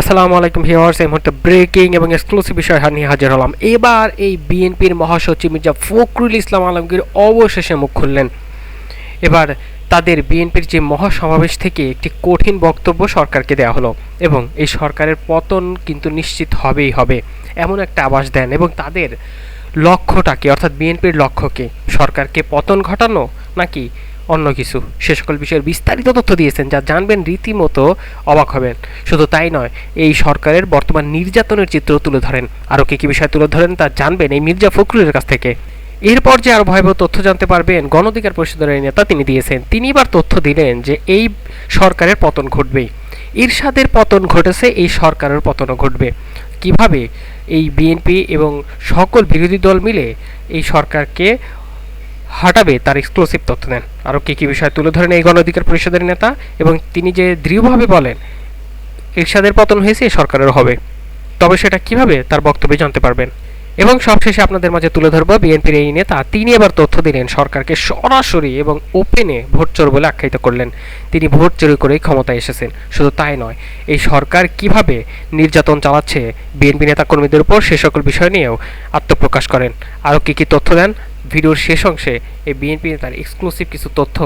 আসসালামু আলাইকুম ভিউয়ার্স, এই মুহূর্তে ব্রেকিং এবং এক্সক্লুসিভ বিষয় নিয়ে হাজির হলাম। এবার এই বিএনপির মহাসচিব মির্জা ফখরুল ইসলাম আলমগীর অবশেষে মুখ খুললেন। এবার তাদের বিএনপির যে মহাসমাবেশ থেকে একটি কঠিন বক্তব্য সরকারকে দেওয়া হলো এবং এই সরকারের পতন কিন্তু নিশ্চিত হবেই হবে, এমন একটা আভাস দেন এবং তাদের লক্ষ্যটাকে অর্থাৎ বিএনপির লক্ষ্যকে সরকারকে পতন ঘটানো নাকি অন্য কিছু। সে সকল বিষয়ের বিস্তারিত তথ্য দিয়েছেন, যা জানবেন রীতিমতো অবাক হবেন। শুধু তাই নয়, এই সরকারের বর্তমান নির্যাতনের চিত্র তুলে ধরেন। আরও কী কী বিষয় তুলে ধরেন তা জানবেন এই মির্জা ফখরুলের কাছ থেকে। এরপর যে আরও ভয়াবহ তথ্য জানতে পারবেন, গণঅধিকার পরিষদের নেতা তিনি দিয়েছেন। তিনি এবার তথ্য দিলেন যে এই সরকারের পতন ঘটবেই। ইরশাদের পতন ঘটেছে, এই সরকারের পতনও ঘটবে। কীভাবে এই বিএনপি এবং সকল বিরোধী দল মিলে এই সরকারকে হাঁটাবে তার এক্সক্লুসিভ তথ্য দেন। আরও কী কী বিষয় তুলে ধরেন এই গণ অধিকার পরিষদের নেতা এবং তিনি যে দৃঢ়ভাবে বলেন এরশাদের পতন হয়েছে সরকারের হবে। তবে সেটা কীভাবে তার বক্তব্যে জানতে পারবেন? এবং সবশেষে আপনাদের মাঝে তুলে ধরবো বিএনপির এই নেতা। তিনি এবার তথ্য দিলেন, সরকারকে সরাসরি এবং ওপেনে ভোট চোর বলে আখ্যায়িত করলেন। তিনি ভোট চুরি করেই ক্ষমতায় এসেছেন। শুধু তাই নয়, এই সরকার কীভাবে নির্যাতন চালাচ্ছে বিএনপি নেতা কর্মীদের উপর সে সকল বিষয় নিয়েও আত্মপ্রকাশ করেন। আরও কী কী তথ্য দেন, ভিডিওর শেষ অংশে এই বিএনপি নেতার এক্সক্লুসিভ কিছু তথ্য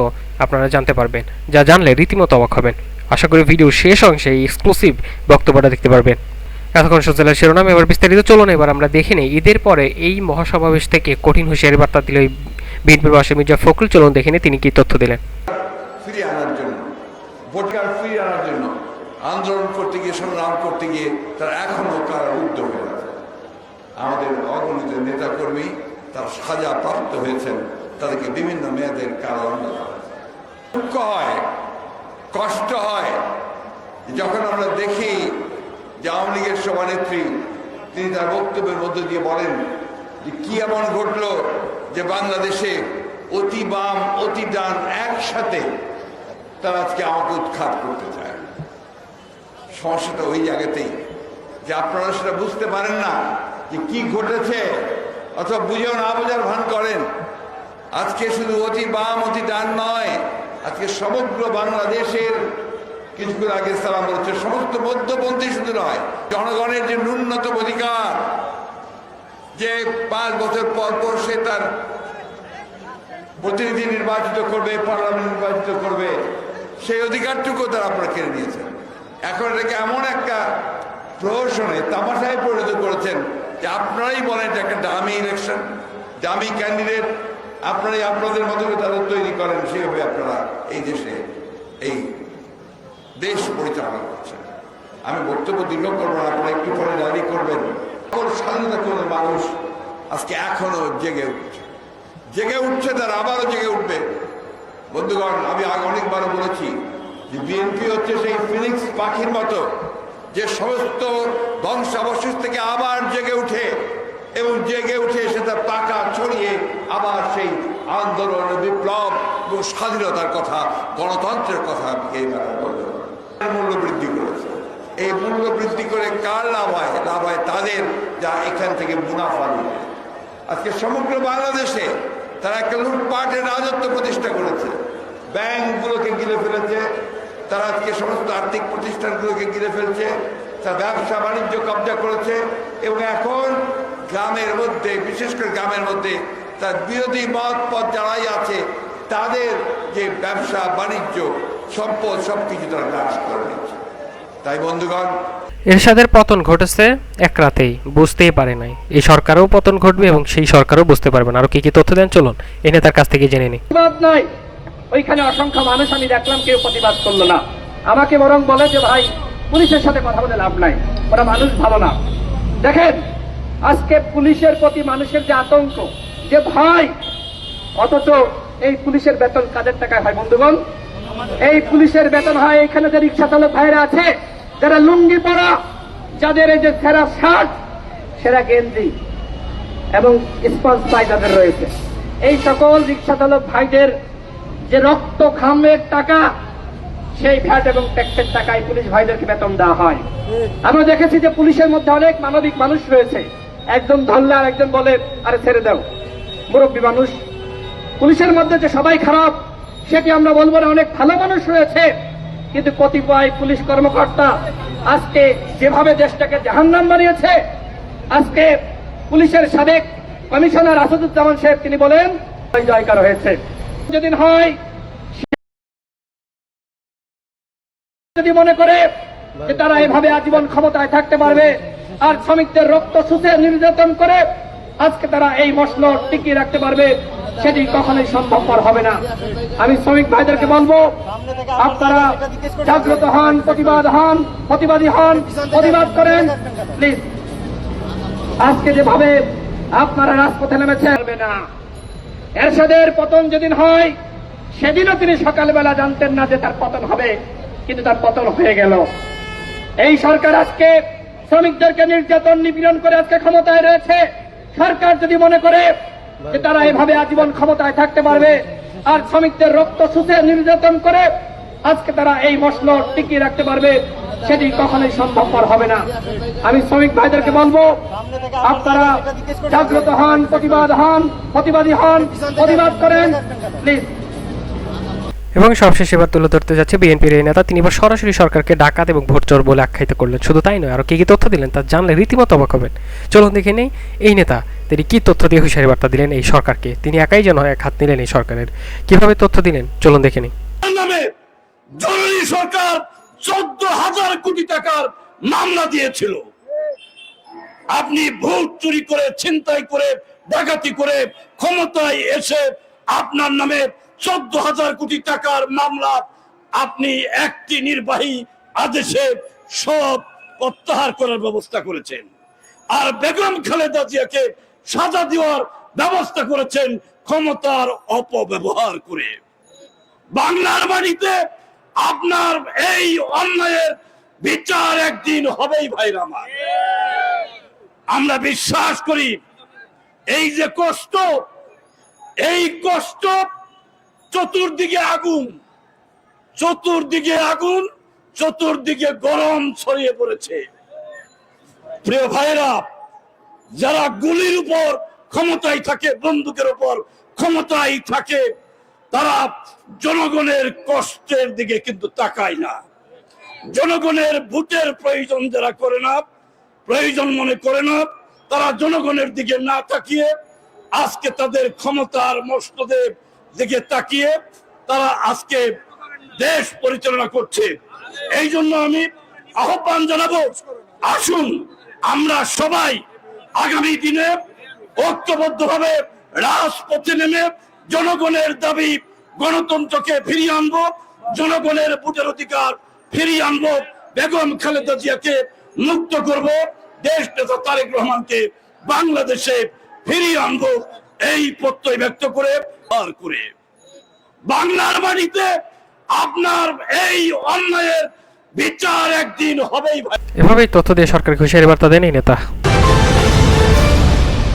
আপনারা জানতে পারবেন। যা জানলে রীতিমতো অবাক হবেন। আশা করি ভিডিওর শেষ অংশে এই এক্সক্লুসিভ বক্তব্যটা দেখতে পারবেন। এতক্ষণ সজ্জালের শিরোনাম, এবার বিস্তারিত চলুন, এবার আমরা দেখে নিই। ঈদের পরে এই মহাসমাবেশ থেকে কঠিন হুঁশিয়ারি বার্তা দিল বিএনপির বাসী মির্জা ফখরুল। চলুন দেখে তিনি কি তথ্য দিলেন। ফিরিয়ে আনার জন্য আনার জন্য, আন্দোলন করতে গিয়ে, সংগ্রাম করতে গিয়ে তারা এখনও তারা উদ্যোগ হয়ে আছে। আমাদের অগণিত নেতাকর্মী তার সাজা প্রাপ্ত হয়েছেন, তাদেরকে বিভিন্ন মেয়াদের কারণ দুঃখ হয়, কষ্ট হয়। যখন আমরা দেখি যে আওয়ামী লীগের সভানেত্রী তিনি তার বক্তব্যের মধ্য দিয়ে বলেন যে কি এমন ঘটলো যে বাংলাদেশে অতি বাম, অতি ডান একসাথে তারা আজকে আমাকে উৎখাত করতে চায়। সমস্যাটা ওই জায়গাতেই যে আপনারা সেটা বুঝতে পারেন না যে কি ঘটেছে, অথবা বুঝেও না বোঝার ভান করেন। আজকে শুধু অতি বাম, অতি ডান নয়, আজকে সমগ্র বাংলাদেশের কিছুক্ষণ আগে সালাম বলছে সমস্ত মধ্যপন্থী শুধু নয়, জনগণের যে ন্যূনতম অধিকার, যে পাঁচ বছর পর পর সে তার প্রতিনিধি নির্বাচিত করবে, পার্লামেন্ট নির্বাচিত করবে, সেই অধিকারটুকু তারা আপনারা কেড়ে নিয়েছেন। এখন এটাকে এমন একটা প্রহসনে, তামাশায় পরিণত করেছেন যে আপনারাই বলেন এটা একটা দামি ইলেকশন দামি ক্যান্ডিডেট আপনারাই আপনাদের মতো তাদের তৈরি করেন, সেভাবে আপনারা এই দেশে, এই দেশ পরিচালনা করছে আমি বক্তব্য দীর্ঘ করব না, আপনারা একটু পরে দাঁড়িয়ে করবেন। স্বাধীনতা কোনো মানুষ আজকে এখনও জেগে উঠছে। জেগে উঠছে, তার আবারও জেগে উঠবে। বন্ধুগণ, আমি আগে অনেকবারও বলেছি যে বিএনপি হচ্ছে সেই ফিনিক্স পাখির মতো, যে সমস্ত ধ্বংসাবশেষ থেকে আবার জেগে উঠে এবং জেগে উঠে সে তার পাকা ছড়িয়ে আবার সেই আন্দোলন, বিপ্লব এবং স্বাধীনতার কথা, গণতন্ত্রের কথা আমি এইবার বলতে মূল্য বৃদ্ধি করেছে। এই মূল্য বৃদ্ধি করে কার লাভ হয়? লাভ হয় তাদের, যা এখান থেকে মুনাফা নিবে আজকে সমগ্র বাংলাদেশে তারা একটা লুটপাটের রাজত্ব প্রতিষ্ঠা করেছে। ব্যাংকগুলোকে গিলে ফেলেছে, তারা আজকে সমস্ত আর্থিক প্রতিষ্ঠানগুলোকে গিলে ফেলছে, তার ব্যবসা বাণিজ্য কবজা করেছে এবং এখন গ্রামের মধ্যে, বিশেষ করে গ্রামের মধ্যে তার বিরোধী মত পথ যারাই আছে, তাদের যে ব্যবসা বাণিজ্য সম্পদ সব কিছু তারা গ্রাস করে নিচ্ছে। তাই বন্ধুগণ এরশাদের পতন ঘটেছে এক রাতেই বুঝতেই পারে নাই। এই সরকারও পতন ঘটবে এবং সেই সরকারও বুঝতে পারবে না। আরও কী কী তথ্য দেন? চলুন এ নেতার কাছ থেকে জেনে নিই। প্রতিবাদ নাই ওইখানে অসংখ্য মানুষ আমি দেখলাম কেউ প্রতিবাদ করল না। আমাকে বরং বলে যে ভাই পুলিশের সাথে কথা বলে লাভ নাই। ওরা মানুষ ভালো না। দেখেন আজকে পুলিশের প্রতি মানুষের যে আতঙ্ক যে ভয় অথচ এই পুলিশের বেতন কাজের টাকায় হয় বন্ধুগণ? এই পুলিশের বেতন হয়, এখানে যে রিক্সা চালক ভাইরা আছে, যারা লুঙ্গি পরা, যাদের এই যে সেরা শার্ট সেরা গেঞ্জি এবং স্পঞ্জ পাই তাদের রয়েছে। এই সকল রিক্সা চালক ভাইদের যে রক্ত খামের টাকা, সেই ভ্যাট এবং ট্যাক্সের টাকায় পুলিশ ভাইদেরকে বেতন দেওয়া হয়। আমরা দেখেছি যে পুলিশের মধ্যে অনেক মানবিক মানুষ রয়েছে। একজন ধরলে আর একজন বলে, আরে ছেড়ে দাও। মুরব্বী মানুষ। পুলিশের মধ্যে যে সবাই খারাপ সেটি আমরা বলব না, অনেক ভালো মানুষ রয়েছে, কিন্তু কতিপয় পুলিশ কর্মকর্তা আজকে যেভাবে দেশটাকে জাহান্নাম বানিয়েছে, আজকে পুলিশের সাবেক কমিশনার আসাদুজ্জামান সাহেব তিনি বলেন জয়কার হয়েছে যেদিন হয় যদি মনে করে যে তারা এভাবে আজীবন ক্ষমতায় থাকতে পারবে, আর শ্রমিকদের রক্ত শুষে নির্যাতন করে আজকে তারা এই মশল টিকিয়ে রাখতে পারবে সেটি কখনোই সম্ভবপর হবে না। আমি শ্রমিক ভাইদেরকে বলব, আপনারা জাগ্রত হন, প্রতিবাদ হন, প্রতিবাদী হন, প্রতিবাদ করেন, প্লিজ। আজকে যেভাবে আপনারা রাজপথে নেমেছেন না। এরশাদের পতন যেদিন হয়, সেদিনও তিনি সকালবেলা জানতেন না যে তার পতন হবে, কিন্তু তার পতন হয়ে গেল। এই সরকার আজকে শ্রমিকদেরকে নির্যাতন নিপীড়ন করে আজকে ক্ষমতায় রয়েছে। সরকার যদি মনে করে যে তারা এভাবে আজীবন ক্ষমতায় থাকতে পারবে, আর শ্রমিকদের রক্ত শুষে নির্যাতন করে আজকে তারা এই মশল টিকিয়ে রাখতে পারবে, সেটি কখনোই সম্ভবপর হবে না। আমি শ্রমিক ভাইদেরকে বলব, আপনারা জাগ্রত হন, প্রতিবাদ হন, প্রতিবাদী হন, প্রতিবাদ করেন, প্লিজ। এবং সবশেষে এবার তুলে ধরতে যাচ্ছে বিএনপির এই নেতা, তিনি এবার সরাসরি সরকারকে ডাকাত এবং ভোট চোর বলে আখ্যায়িত করলেন। শুধু তাই নয় আরও কি কি তথ্য দিলেন তা জানলে রীতিমতো অবাক হবেন। চলুন দেখে নেই, এই নেতা তিনি কি তথ্য দিয়ে হুঁশিয়ারি বার্তা দিলেন এই সরকারকে? তিনি একাই যেন এক হাত নিলেন এই সরকারের। কীভাবে তথ্য দিলেন? চলুন দেখে নিই। সরকার চোদ্দ হাজার কোটি টাকার মামলা দিয়েছিল। আপনি ভোট চুরি করে, ছিনতাই করে, ডাকাতি করে ক্ষমতায় এসে আপনার নামে চোদ্দ হাজার কোটি টাকার মামলা আপনি একটি নির্বাহী আদেশে সব প্রত্যাহার করার ব্যবস্থা করেছেন। আর বেগম খালেদা জিয়াকে সাজা দেওয়ার ব্যবস্থা করেছেন ক্ষমতার অপব্যবহার করে। বাংলার বাড়িতে আপনার এই অন্যায়ের বিচার একদিন হবেই ভাইরা আমার আমরা বিশ্বাস করি, এই যে কষ্ট, এই কষ্ট চতুর্দিকে আগুন চতুর্দিকে আগুন, চতুর্দিকে গরম ছড়িয়ে পড়েছে। প্রিয় ভাইরা যারা গুলির উপর ক্ষমতায় থাকে, বন্দুকের উপর ক্ষমতায় থাকে, তারা জনগণের কষ্টের দিকে কিন্তু তাকায় না। জনগণের ভোটের প্রয়োজন যারা করে না, প্রয়োজন মনে করে না, তারা জনগণের দিকে না তাকিয়ে, আজকে তাদের ক্ষমতার মস্তদের দিকে তাকিয়ে, তারা আজকে দেশ পরিচালনা করছে। এই জন্য আমি আহ্বান জানাব, আসুন, আমরা সবাই আগামী দিনে ঐক্যবদ্ধভাবে রাজপথে নেমে জনগণের দাবি গণতন্ত্রকে ফিরিয়ে আনব, জনগণের ভোটের অধিকার ফিরিয়ে আনব, বেগম খালেদা জিয়াকে মুক্ত করব, দেশ নেতা তারেক রহমানকে বাংলাদেশে ফিরিয়ে আনব এই প্রত্যয় ব্যক্ত করে পার করে। বাংলার বাড়িতে আপনার এই অন্যায়ের বিচার একদিন হবেই এভাবেই তথ্য দিয়ে সরকারকে হুঁশিয়ারি বার্তা দেন এই নেতা।